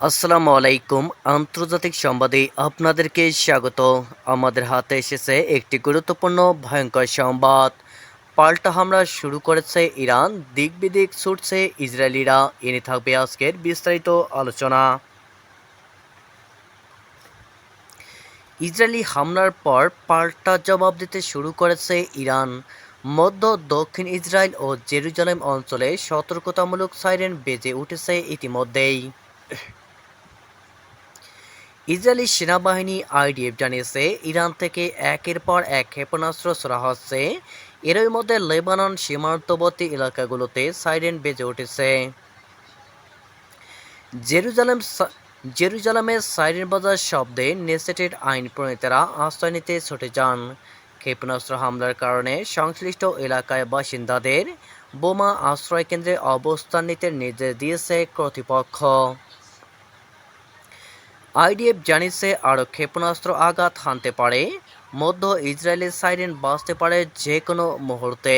আসসালামু আলাইকুম। আন্তর্জাতিক সংবাদে আপনাদেরকে স্বাগত। আমাদের হাতে এসেছে একটি গুরুত্বপূর্ণ, ভয়ঙ্কর সংবাদ। পাল্টা হামলা শুরু করেছে ইরান দিক বিদিক ছুটছে ইসরায়েলিরা। এনে থাকবে আজকের বিস্তারিত আলোচনা। ইসরায়েলি হামলার পর পাল্টা জবাব দিতে শুরু করেছে ইরান। মধ্য, দক্ষিণ ইসরায়েল ও জেরুজালেম অঞ্চলে সতর্কতামূলক সাইরেন বেজে উঠেছে ইতিমধ্যেই। ইসরায়েলি সেনাবাহিনী আইডিএফ জানিয়েছে, ইরান থেকে একের পর এক ক্ষেপণাস্ত্র ছোড়া হচ্ছে। এরই মধ্যে লেবানন সীমান্তবর্তী এলাকাগুলোতে সাইরেন বেজে উঠেছে। জেরুজালেম জেরুজালেমের সাইরেন বাজার শব্দে নেসেটেড আইন প্রণীতেরা আশ্রয় নিতে ছুটে যান। ক্ষেপণাস্ত্র হামলার কারণে সংশ্লিষ্ট এলাকায় বাসিন্দাদের বোমা আশ্রয় কেন্দ্রে অবস্থান নিতে নির্দেশ দিয়েছে কর্তৃপক্ষ। আইডিএফ জানিয়েছে, আরও ক্ষেপণাস্ত্র আঘাত হানতে পারে, মধ্য ইসরায়েলের সাইরেন বাঁচতে পারে যে কোনো মুহূর্তে